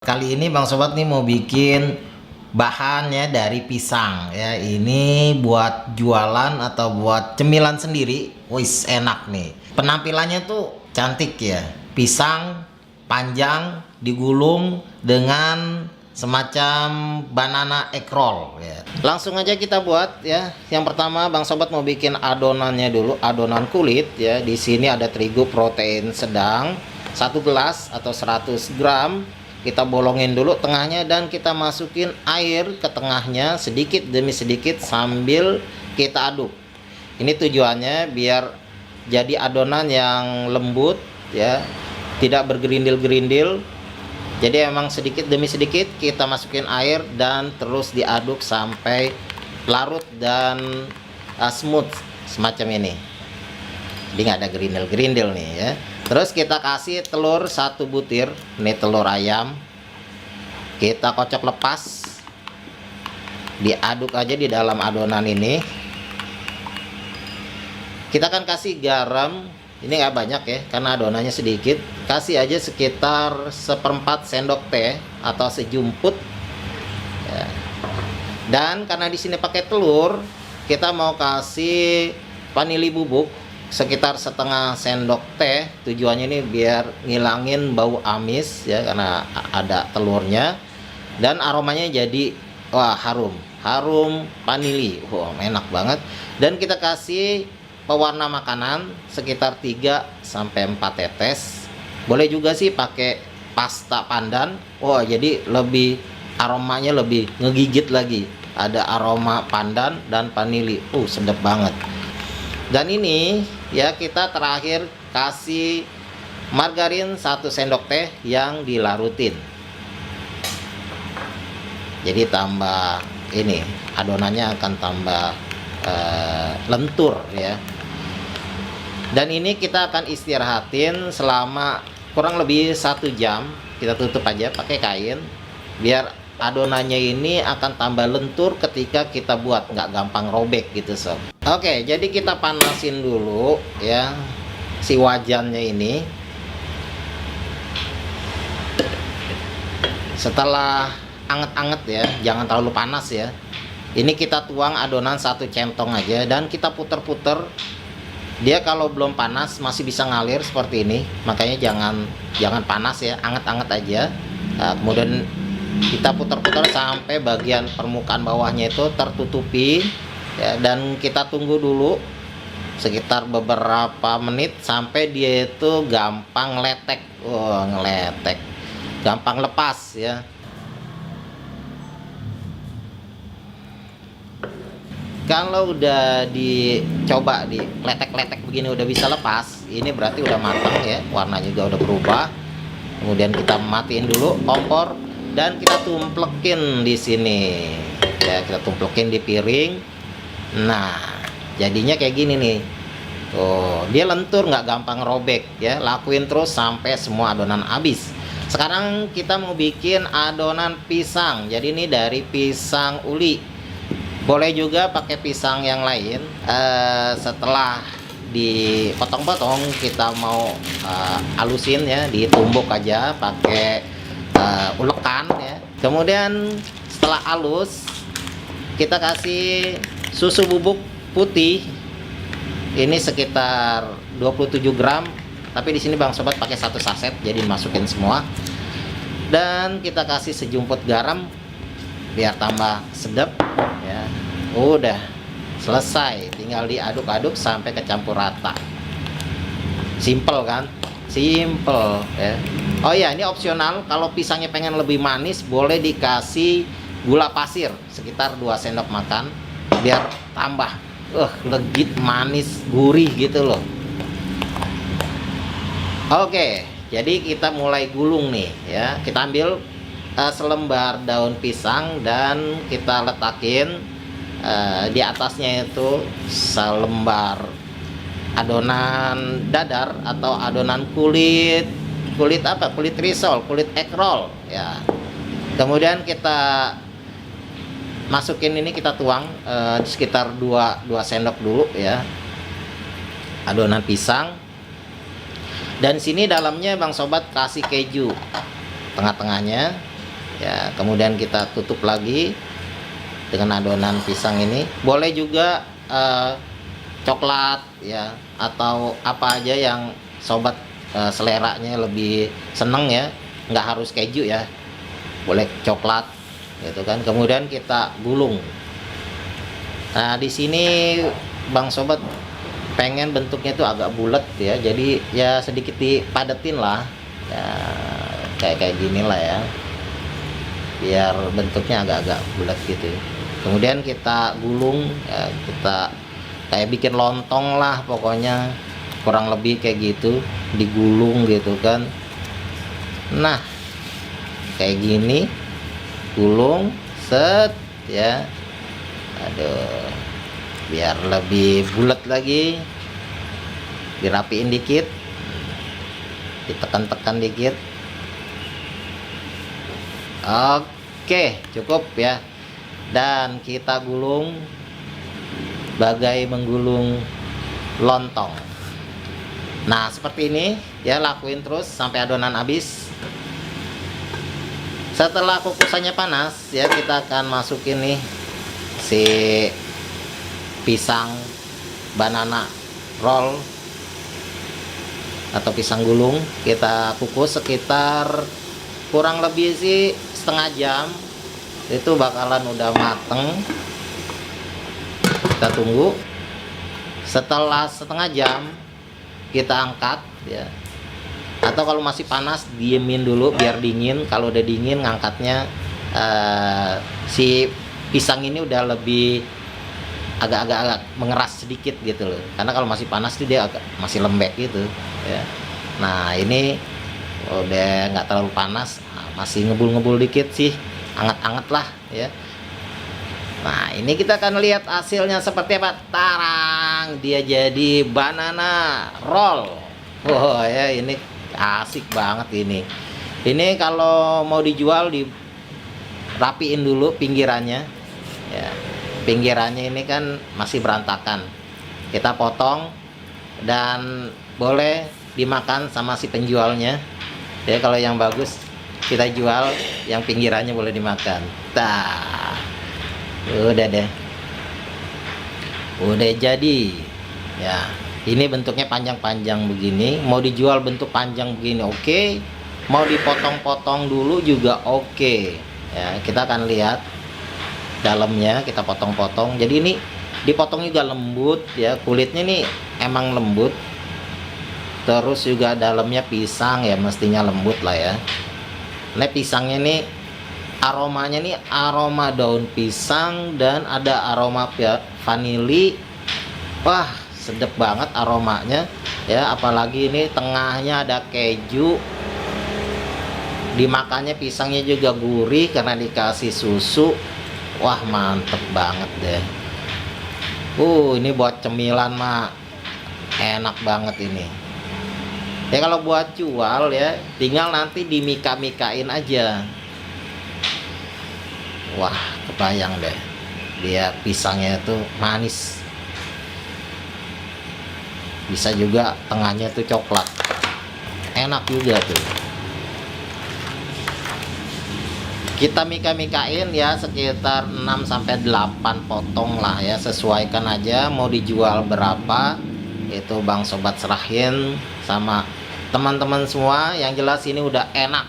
Kali ini Bang Sobat nih mau bikin bahannya dari pisang ya. Ini buat jualan atau buat cemilan sendiri. Wis enak nih. Penampilannya tuh cantik ya. Pisang panjang digulung dengan semacam banana egg roll ya. Langsung aja kita buat ya. Yang pertama Bang Sobat mau bikin adonannya dulu, adonan kulit ya. Di sini ada terigu protein sedang satu gelas atau 100 gram kita bolongin dulu tengahnya dan kita masukin air ke tengahnya sedikit demi sedikit sambil kita aduk. Ini tujuannya biar jadi adonan yang lembut ya. Tidak bergerindil-gerindil. Jadi emang sedikit demi sedikit kita masukin air dan terus diaduk sampai larut dan uh, smooth semacam ini. Jadi nggak ada gerindil-gerindil nih ya terus kita kasih telur satu butir ini telur ayam. Kita kocok lepas. Diaduk aja di dalam adonan ini. Kita akan kasih garam. Ini nggak banyak ya karena adonannya sedikit. Kasih aja sekitar seperempat sendok teh atau sejumput. Ya. dan karena di sini pakai telur kita mau kasih vanili bubuk sekitar setengah sendok teh. Tujuannya ini biar ngilangin bau amis ya karena ada telurnya. Dan aromanya jadi wah harum. Harum vanili. Wah enak banget. Dan kita kasih pewarna makanan sekitar 3 sampai 4 tetes. Boleh juga sih pakai pasta pandan. Wah jadi lebih aromanya lebih ngegigit lagi. Ada aroma pandan dan vanili. Uh sedap banget. Dan ini ya kita terakhir kasih margarin satu sendok teh yang dilarutin. Jadi tambah ini adonannya akan tambah uh, lentur ya. Dan ini kita akan istirahatin selama kurang lebih satu jam. Kita tutup aja pakai kain biar adonannya ini akan tambah lentur ketika kita buat. Nggak gampang robek gitu sob. Oke jadi kita panasin dulu ya si wajannya ini. Setelah anget-anget ya jangan terlalu panas ya. Ini kita tuang adonan satu centong aja dan kita puter-puter. Dia kalau belum panas masih bisa ngalir seperti ini. Makanya jangan jangan panas ya anget-anget aja. Nah, kemudian kita putar-putar sampai bagian permukaan bawahnya itu tertutupi ya, dan kita tunggu dulu sekitar beberapa menit sampai dia itu gampang letek. Wow, ngeletek. Gampang lepas ya. Kalau udah dicoba di letek-letek begini udah bisa lepas ini berarti udah matang ya. Warnanya juga udah berubah. Kemudian kita matiin dulu kompor dan kita tumplekin di sini. Ya kita tumplekin di piring. Nah jadinya kayak gini nih. Tuh dia lentur nggak gampang robek ya. Lakuin terus sampai semua adonan habis. Sekarang kita mau bikin adonan pisang. Jadi ini dari pisang uli. Boleh juga pakai pisang yang lain. Uh, setelah dipotong-potong kita mau halusin ya ditumbuk aja pakai uh, ulekan ya. Kemudian setelah halus kita kasih susu bubuk putih. Ini sekitar 27 gram tapi di sini bang sobat pakai satu saset jadi masukin semua. Dan kita kasih sejumput garam biar tambah sedap ya. Udah selesai. Tinggal diaduk-aduk sampai kecampur rata. Simple kan simple ya. Oh ya ini opsional. Kalau pisangnya pengen lebih manis boleh dikasih gula pasir sekitar 2 sendok makan biar tambah. Uh, legit manis gurih gitu loh. Oke jadi kita mulai gulung nih ya. Kita ambil uh, selembar daun pisang dan kita letakin uh, di atasnya itu selembar adonan dadar atau adonan kulit kulit apa? Kulit risol kulit egg roll ya. Kemudian kita masukin ini kita tuang eh, sekitar 2 2 sendok dulu ya. Adonan pisang. Dan sini dalamnya Bang Sobat kasih keju tengah-tengahnya ya. Kemudian kita tutup lagi dengan adonan pisang ini. Boleh juga eh, coklat ya atau apa aja yang sobat eh, seleranya lebih seneng ya. Nggak harus keju ya. Boleh coklat gitu kan. Kemudian kita gulung. Nah di sini bang sobat pengen bentuknya itu agak bulat ya. Jadi ya sedikit dipadetin lah. Ya kayak kayak gini lah ya. Biar bentuknya agak-agak bulat gitu. Kemudian kita gulung ya, kita kayak bikin lontong lah pokoknya. Kurang lebih kayak gitu digulung gitu kan. Nah kayak gini gulung set ya. Aduh biar lebih bulat lagi. Dirapiin dikit ditekan-tekan dikit. Oke cukup ya. Dan kita gulung bagai menggulung lontong. Nah seperti ini ya lakuin terus sampai adonan habis. Setelah kukusannya panas ya kita akan masukin nih si pisang banana roll atau pisang gulung. Kita kukus sekitar kurang lebih sih setengah jam. Itu bakalan udah mateng kita tunggu. Setelah setengah jam kita angkat ya. Atau kalau masih panas diemin dulu biar dingin. Kalau udah dingin ngangkatnya eh, si pisang ini udah lebih agak-agak mengeras sedikit gitu loh. Karena kalau masih panas tuh dia agak masih lembek gitu ya. Nah ini udah nggak terlalu panas masih ngebul-ngebul dikit sih. Anget-anget lah ya nah ini kita akan lihat hasilnya seperti apa. Tarang dia jadi banana roll. Oh ya ini asik banget ini. Ini kalau mau dijual di rapiin dulu pinggirannya. Ya pinggirannya ini kan masih berantakan. Kita potong dan boleh dimakan sama si penjualnya. Ya kalau yang bagus kita jual yang pinggirannya boleh dimakan. Tah udah deh. Udah jadi. Ya ini bentuknya panjang-panjang begini. Mau dijual bentuk panjang begini oke. Mau dipotong-potong dulu juga oke. Ya kita akan lihat dalamnya kita potong-potong. Jadi ini dipotong juga lembut ya. Kulitnya nih emang lembut. Terus juga dalamnya pisang ya mestinya lembut lah ya. Ini pisangnya nih aromanya nih aroma daun pisang dan ada aroma vanili. Wah sedap banget aromanya. Ya apalagi ini tengahnya ada keju. Dimakannya pisangnya juga gurih karena dikasih susu. Wah mantep banget deh. Uh ini buat cemilan mah enak banget ini. Ya kalau buat jual ya tinggal nanti dimika-mikain aja wah kebayang deh. Dia pisangnya itu manis. Bisa juga tengahnya tuh coklat. Enak juga tuh. Kita mika-mikain ya sekitar 6 sampai 8 potong lah ya. Sesuaikan aja mau dijual berapa. Itu Bang Sobat serahin sama teman-teman semua. Yang jelas ini udah enak